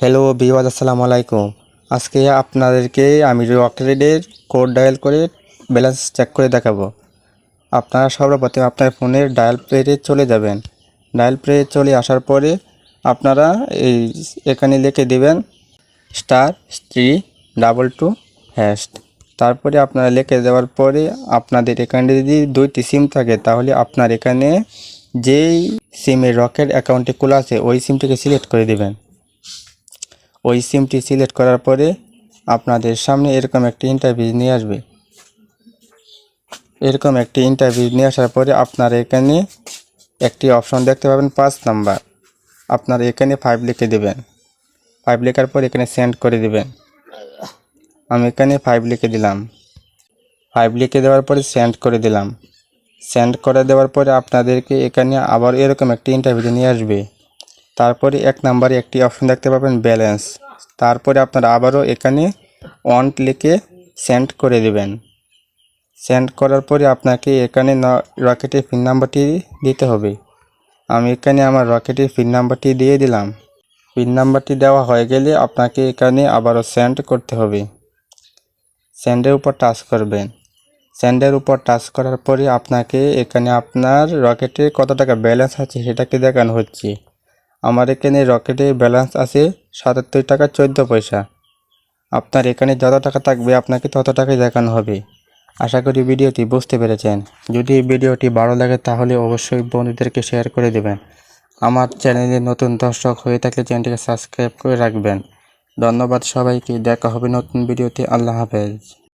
Hello বিওয়াজ আসসালামু আলাইকুম। আজকে আপনাদেরকে আমি রকেটের কোড ডায়াল করে ব্যালেন্স চেক করে দেখাবো। আপনারা সর্বপ্রথমে আপনার ফোনের ডায়াল প্লেতে চলে যাবেন। ডায়াল প্লে চলে আসার পরে আপনারা এই এখানে লিখে দেবেন star three double two hash তারপরে আপনারা লিখে দেওয়ার পরে আপনাদের এখানে যদি দুইটি সিম থাকে, তাহলে আপনার এখানে যেই সিমের রকেট অ্যাকাউন্টটি খোলা আছে, ওই সিমটিকে সিলেক্ট করে দিবেন। ওই সিমটি সিলেক্ট করার পরে আপনাদের সামনে এরকম একটি ইন্টারভিউ নিয়ে আসবে। এরকম একটি ইন্টারভিউ নিয়ে আসার পরে আপনার এখানে একটি অপশন দেখতে পাবেন পাঁচ নাম্বার। আপনার এখানে ফাইভ লিখে দেবেন। ফাইভ লেখার পর এখানে সেন্ড করে দেবেন। আমি এখানে ফাইভ লিখে দিলাম। ফাইভ লিখে দেওয়ার পরে সেন্ড করে দিলাম। সেন্ড করে দেওয়ার পরে আপনাদেরকে এখানে আবার এরকম একটি ইন্টারভিউ নিয়ে আসবে। তারপরে এক নাম্বারে একটি অপশন দেখতে পাবেন ব্যালেন্স তারপরে আপনারা আবারও এখানে অন লিখে সেন্ড করে দেবেন। সেন্ড করার পরে আপনাকে এখানে রকেটের পিন নাম্বারটি দিতে হবে। আমি এখানে আমার রকেটের পিন নাম্বারটি দিয়ে দিলাম। পিন নাম্বারটি দেওয়া হয়ে গেলে আপনাকে এখানে আবারও সেন্ড করতে হবে। সেন্ডের উপর টাচ করবেন। সেন্ডের উপর টাচ করার পরে আপনাকে এখানে আপনার রকেটে কত টাকা ব্যালেন্স আছে সেটাকে দেখানো হচ্ছে। আমার এখানে রকেটে ব্যালেন্স আছে সাতাত্তর টাকা চোদ্দ পয়সা। আপনার এখানে যত টাকা থাকবে, আপনাকে তত টাকাই দেখানো হবে। আশা করি ভিডিওটি বুঝতে পেরেছেন। যদি এই ভিডিওটি ভালো লাগে, তাহলে অবশ্যই বন্ধুদেরকে শেয়ার করে দেবেন। আমার চ্যানেলে নতুন দর্শক হয়ে থাকলে চ্যানেলটিকে সাবস্ক্রাইব করে রাখবেন। ধন্যবাদ সবাইকে। দেখা হবে নতুন ভিডিওতে। আল্লাহ হাফেজ।